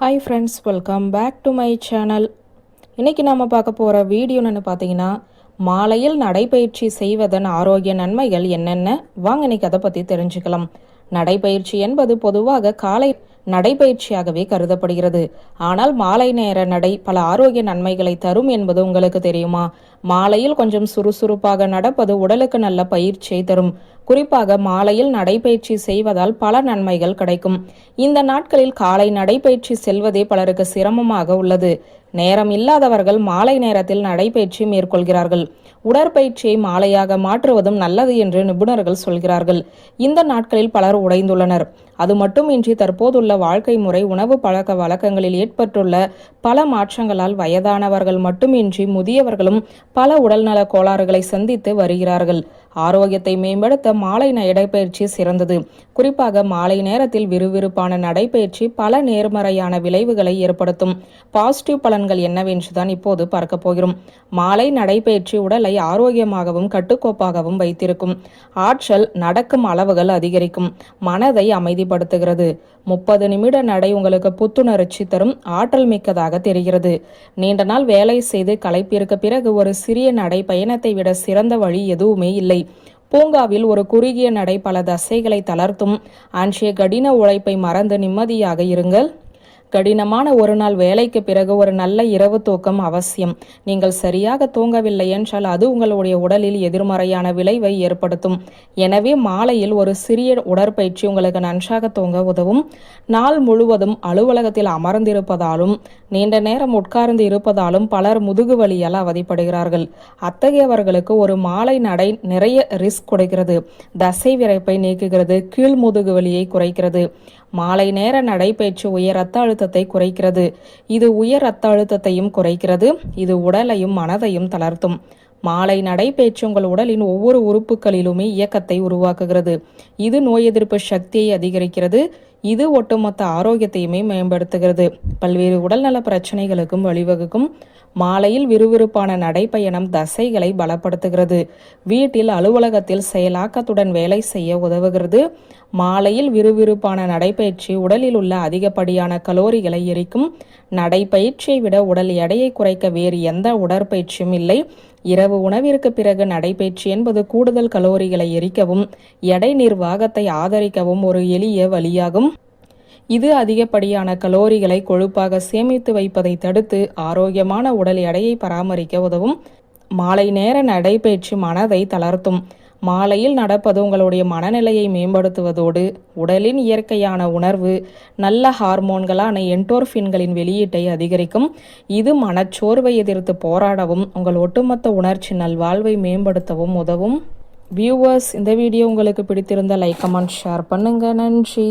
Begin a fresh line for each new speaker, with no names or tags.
Hi friends welcome back to my channel இன்றைக்கி நாம் பார்க்க போகிற வீடியோன்னு பார்த்தீங்கன்னா மாலையில் நடைப்பயிற்சி செய்வதன் ஆரோக்கிய நன்மைகள் என்னென்ன? வாங்க இன்றைக்கி அதை பற்றி தெரிஞ்சுக்கலாம். நடைப்பயிற்சி என்பது பொதுவாக காலை நடைப்பயிற்சியாகவே கருதப்படுகிறது. ஆனால் மாலை நேர நடை பல ஆரோக்கிய நன்மைகளை தரும் என்பது உங்களுக்கு தெரியுமா? மாலையில் கொஞ்சம் சுறுசுறுப்பாக நடப்பது உடலுக்கு நல்ல பயிற்சியை தரும். குறிப்பாக மாலையில் நடைபயிற்சி செய்வதால் பல நன்மைகள் கிடைக்கும். இந்த நாட்களில் காலை நடைபயிற்சி செல்வதே பலருக்கு சிரமமாக உள்ளது. நேரம் இல்லாதவர்கள் மாலை நேரத்தில் நடைபயிற்சி மேற்கொள்கிறார்கள். உடற்பயிற்சியை மாலையாக மாற்றுவதும் நல்லது என்று நிபுணர்கள் சொல்கிறார்கள். இந்த நாட்களில் பலர் உடைந்துள்ளனர். அது மட்டுமின்றி தற்போதுள்ள வாழ்க்கை முறை உணவு பழக்க வழக்கங்களில் ஏற்பட்டுள்ள பல மாற்றங்களால் வயதானவர்கள் மட்டுமின்றி முதியவர்களும் பல உடல்நல கோளாறுகளை சந்தித்து வருகிறார்கள். ஆரோக்கியத்தை மேம்படுத்த மாலை நடைப்பயிற்சி சிறந்தது. குறிப்பாக மாலை நேரத்தில் விறுவிறுப்பான நடைப்பயிற்சி பல நேர்மறையான விளைவுகளை ஏற்படுத்தும். பாசிட்டிவ் பலன்கள் என்னவென்றுதான் இப்போது பார்க்க போகிறோம். மாலை நடைப்பயிற்சி உடலை ஆரோக்கியமாகவும் கட்டுக்கோப்பாகவும் வைத்திருக்கும். ஆற்றல் நடக்கும் அளவுகள் அதிகரிக்கும். மனதை அமைதிப்படுத்துகிறது. முப்பது நிமிட நடை உங்களுக்கு புத்துணர்ச்சி தரும் ஆற்றல் மிக்கதாக தெரிகிறது. நீண்ட நாள் வேலை செய்து களைப்பிற்கு பிறகு ஒரு சிறிய நடை பயணத்தை விட சிறந்த வழி எதுவுமே இல்லை. பூங்காவில் ஒரு குறுகிய நடை பல தசைகளை தளர்த்தும். அன்றைய கடின உழைப்பை மறந்து நிம்மதியாக இருங்கள். கடினமான ஒரு நாள் வேலைக்கு பிறகு ஒரு நல்ல இரவு தூக்கம் அவசியம். நீங்கள் சரியாக தூங்கவில்லை என்றால் அது உங்களுடைய உடலில் எதிர்மறையான விளைவை ஏற்படுத்தும். எனவே மாலையில் ஒரு சிறிய உடற்பயிற்சி உங்களுக்கு நன்றாக தூங்க உதவும். நாள் முழுவதும் அலுவலகத்தில் அமர்ந்திருப்பதாலும் நீண்ட நேரம் உட்கார்ந்து இருப்பதாலும் பலர் முதுகு வலியால் அவதிப்படுகிறார்கள். அத்தகையவர்களுக்கு ஒரு மாலை நடை நிறைய ரிஸ்க் கொடுக்கிறது. தசை விரைப்பை நீக்குகிறது. கீழ் முதுகு வலியை குறைக்கிறது. மாலை நேர நடைபயிற்சி உயர் ரத்த அழுத்தத்தை குறைக்கிறது. இது உயர் ரத்த அழுத்தத்தையும் குறைக்கிறது. இது உடலையும் மனதையும் தளர்த்தும். மாலை நடைபயிற்சி உங்கள் உடலின் ஒவ்வொரு உறுப்புகளிலுமே இயக்கத்தை உருவாக்குகிறது. இது நோய் எதிர்ப்பு சக்தியை அதிகரிக்கிறது. இது ஒட்டுமொத்த ஆரோக்கியத்தையுமே மேம்படுத்துகிறது. பல்வேறு உடல்நல பிரச்சனைகளுக்கும் வழிவகுக்கும் மாலையில் விறுவிறுப்பான நடைப்பயணம் தசைகளை பலப்படுத்துகிறது. வீட்டில் அலுவலகத்தில் செயலாக்கத்துடன் வேலை செய்ய உதவுகிறது. மாலையில் விறுவிறுப்பான நடைப்பயிற்சி உடலில் உள்ள அதிகப்படியான கலோரிகளை எரிக்கும் நடைப்பயிற்சியை விட உடல் எடையை குறைக்க வேறு எந்த உடற்பயிற்சியும் இல்லை. இரவு உணவிற்கு பிறகு நடைபயிற்சி என்பது கூடுதல் கலோரிகளை எரிக்கவும் எடை நிர்வாகத்தை ஆதரிக்கவும் ஒரு எளிய வழியாகும். இது அதிகப்படியான கலோரிகளை கொழுப்பாக சேமித்து வைப்பதை தடுத்து ஆரோக்கியமான உடல் எடையை பராமரிக்க உதவும். மாலை நேர நடைபயிற்சி மனதை தளர்த்தும். மாலையில் நடப்பது உங்களுடைய மனநிலையை மேம்படுத்துவதோடு உடலின் இயற்கையான உணர்வு நல்ல ஹார்மோன்களான என்டோர்ஃபின்களின் வெளியீட்டை அதிகரிக்கும். இது மனச்சோர்வை எதிர்த்து போராடவும் உங்கள் ஒட்டுமொத்த உணர்ச்சி நல்வாழ்வை மேம்படுத்தவும் உதவும். வியூவர்ஸ் இந்த வீடியோ உங்களுக்கு பிடித்திருந்த லைக் கமெண்ட் ஷேர் பண்ணுங்க. நன்றி.